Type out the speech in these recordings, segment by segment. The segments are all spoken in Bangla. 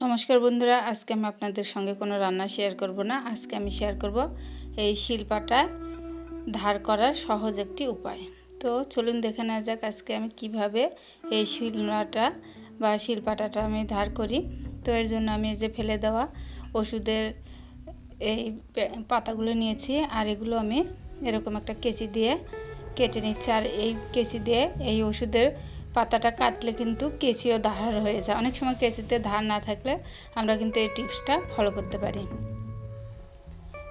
নমস্কার বন্ধুরা, আজকে আমি আপনাদের সঙ্গে কোনো রান্না শেয়ার করব না। আজকে আমি শেয়ার করব এই শিলপাটা ধার করার সহজ একটি উপায়। তো চলুন দেখে নেওয়া যাক আজকে আমি কীভাবে এই শিলনাটা বা শিলপাটাটা আমি ধার করি। তো এর জন্য আমি এই যে ফেলে দেওয়া ওষুধের এই পাতাগুলো নিয়েছি আর এগুলো আমি এরকম একটা কেচি দিয়ে কেটে নিচ্ছি। আর এই কেচি দিয়ে এই ওষুধের পাতাটা কাটলে কিন্তু কেঁচিও ধার হয়ে যায়। অনেক সময় কেঁচিতে ধার না থাকলে আমরা কিন্তু এই টিপসটা ফলো করতে পারি।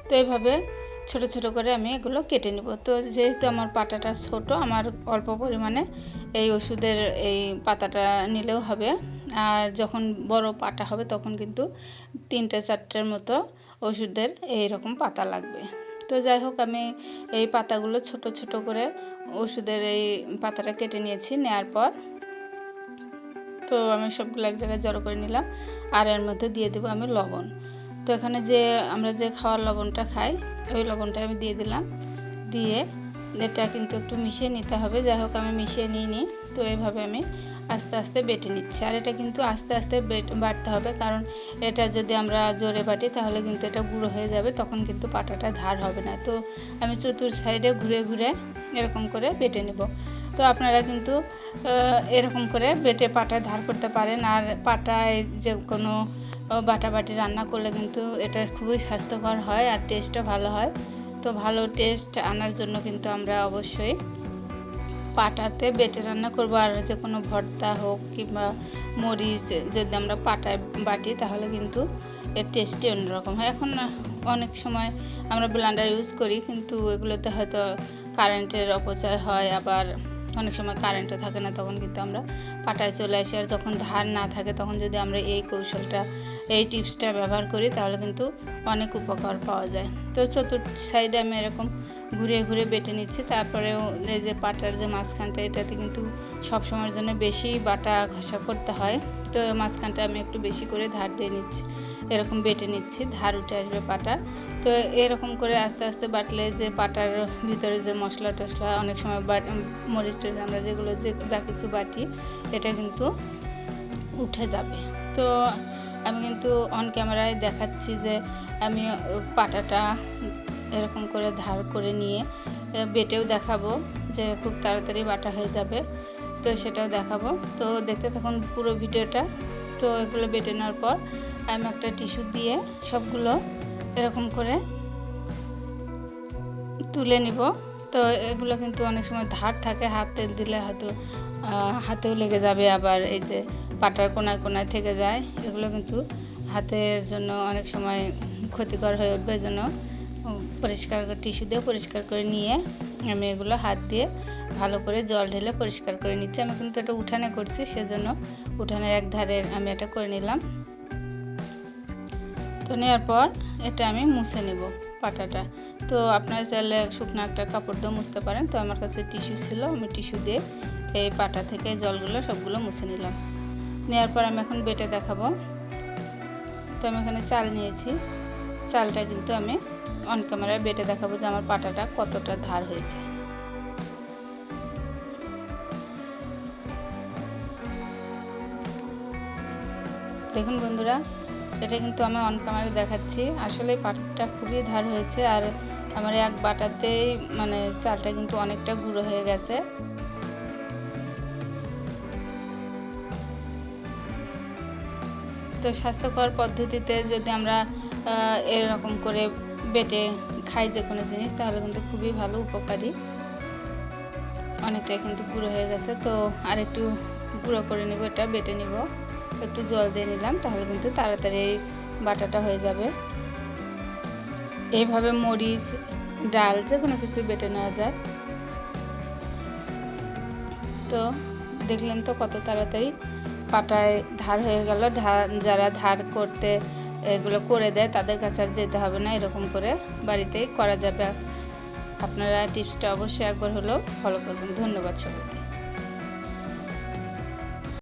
তো এইভাবে ছোট ছোট করে আমি এগুলো কেটে নিব। তো যেহেতু আমার পাতাটা ছোট, আমার অল্প পরিমাণে এই ওষুধের এই পাতাটা নিলেও হবে। আর যখন বড় পাটা হবে তখন কিন্তু তিনটে চারটের মতো ওষুধের এই রকম পাতা লাগবে। তো যাই হোক, আমি এই পাতাগুলো ছোট ছোট করে ওষুধের এই পাতাটা কেটে নিয়েছি নেয়ার পর। তো আমি সবগুলো এক জায়গায় জড়ো করে নিলাম আর এর মধ্যে দিয়ে দেবো আমি লবণ। তো এখানে যে আমরা যে খাওয়ার লবণটা খাই, ওই লবণটা আমি দিয়ে দিলাম। দিয়ে এটা কিন্তু একটু মিশিয়ে নিতে হবে। যাই হোক, আমি মিশিয়ে নিই। নি তো এইভাবে আমি আস্তে আস্তে বেটে নিচ্ছি। আর এটা কিন্তু আস্তে আস্তে বাটতে হবে। কারণ এটা যদি আমরা জোরে বাটি, তাহলে কিন্তু এটা গুঁড়ো হয়ে যাবে। তখন কিন্তু পাটাটা ধার হবে না। তো আমি চতুর সাইডে ঘুরে ঘুরে এরকম করে বেটে নেব। তো আপনারা কিন্তু এরকম করে বেটে পাটায় ধার করতে পারেন। আর পাটায় যে কোনো বাটাবাটি রান্না করলে কিন্তু এটা খুবই স্বাস্থ্যকর হয় আর টেস্টও ভালো হয়। তো ভালো টেস্ট আনার জন্য কিন্তু আমরা অবশ্যই পাটাতে বেটে রান্না করব। আর যে কোনো ভর্তা হোক কিংবা মরিচ যদি আমরা পাটায় বাটি, তাহলে কিন্তু এর টেস্টই অন্যরকম হয়। এখন অনেক সময় আমরা ব্লান্ডার ইউজ করি, কিন্তু এগুলোতে হয়তো কারেন্টের অপচয় হয়। আবার অনেক সময় কারেন্টও থাকে না, তখন কিন্তু আমরা পাটায় চলে আসি। আর যখন ধার না থাকে, তখন যদি আমরা এই কৌশলটা এই টিপসটা ব্যবহার করি, তাহলে কিন্তু অনেক উপকার পাওয়া যায়। তো চতুর্থ সাইডে আমি এরকম ঘুরে ঘুরে বেটে নিচ্ছি, তারপরেও এই যে পাটার যে মাঝখানটা, এটাতে কিন্তু সব সময়ের জন্য বেশি বাটা ঘষা করতে হয়। তো মাঝখানটা আমি একটু বেশি করে ধার দিয়ে নিচ্ছি, এরকম বেটে নিচ্ছি, ধার উঠে আসবে পাটা। তো এরকম করে আস্তে আস্তে বাটলে যে পাটার ভিতরে যে মশলা টশলা অনেক সময় মরিচ টরিচ আমরা যেগুলো যে, যা কিছু বাটি, এটা কিন্তু উঠে যাবে। তো আমি কিন্তু অন ক্যামেরায় দেখাচ্ছি যে আমি পাটাটা এরকম করে ধার করে নিয়ে বেটেও দেখাবো যে খুব তাড়াতাড়ি বাটা হয়ে যাবে। তো সেটাও দেখাবো। তো দেখতে থাকুন পুরো ভিডিওটা। তো এগুলো বেটে নেওয়ার পর আমি একটা টিস্যু দিয়ে সবগুলো এরকম করে তুলে নিব। তো এগুলো কিন্তু অনেক সময় ধার থাকে, হাতে দিলে হয়তো হাতেও লেগে যাবে আবার এই যে পাটার কোনায় কোনায় থেকে যায়, এগুলো কিন্তু হাতের জন্য অনেক সময় ক্ষতিকর হয়ে উঠবে, এই জন্য পরিষ্কার টিস্যু দিয়ে পরিষ্কার করে নিয়ে আমি এগুলো হাত দিয়ে ভালো করে জল ঢেলে পরিষ্কার করে নিচ্ছি। আমি কিন্তু এটা উঠানে করছি, সেজন্য উঠানের এক ধারে আমি এটা করে নিলাম। তো নেওয়ার পর এটা আমি মুছে নেব পাটাটা। তো আপনারা চাইলে শুকনো একটা কাপড় দিয়ে মুছতে পারেন। তো আমার কাছে টিস্যু ছিল, আমি টিস্যু দিয়ে এই পাটা থেকে জলগুলো সবগুলো মুছে নিলাম। নেওয়ার পর আমি এখন বেটে দেখাবো। তো আমি এখানে চাল নিয়েছি। চালটা কিন্তু আমি অন ক্যামেরায় বেটে দেখাবো যে আমার পাটাটা কতটা ধার হয়েছে। দেখুন বন্ধুরা, এটা কিন্তু আমি অন ক্যামেরায় দেখাচ্ছি। আসলে পাটাটা খুবই ধার হয়েছে আর আমার এক বাটাতেই মানে চালটা কিন্তু অনেকটা গুঁড়ো হয়ে গেছে। তো স্বাস্থ্যকর পদ্ধতিতে যদি আমরা এরকম করে বেটে খাই যে কোনো জিনিস, তাহলে কিন্তু খুবই ভালো উপকারী। অনেকটাই কিন্তু গুঁড়ো হয়ে গেছে, তো আর একটু গুঁড়ো করে নিব, এটা বেটে নিব। একটু জল দিয়ে নিলাম, তাহলে কিন্তু তাড়াতাড়ি এই বাটাটা হয়ে যাবে। এইভাবে মরিচ, ডাল যে কোনো কিছু বেটে নেওয়া যায়। তো দেখলেন তো কত তাড়াতাড়ি পাটায় ধার হয়ে গেল যারা ধার করতে এগুলো করে দেয় তাদের কাছে আর যেতে হবে না, এরকম করে বাড়িতেই করা যাবে। আপনারা টিপসটা অবশ্যই একবার হলেও ফলো করবেন। ধন্যবাদ সবাইকে।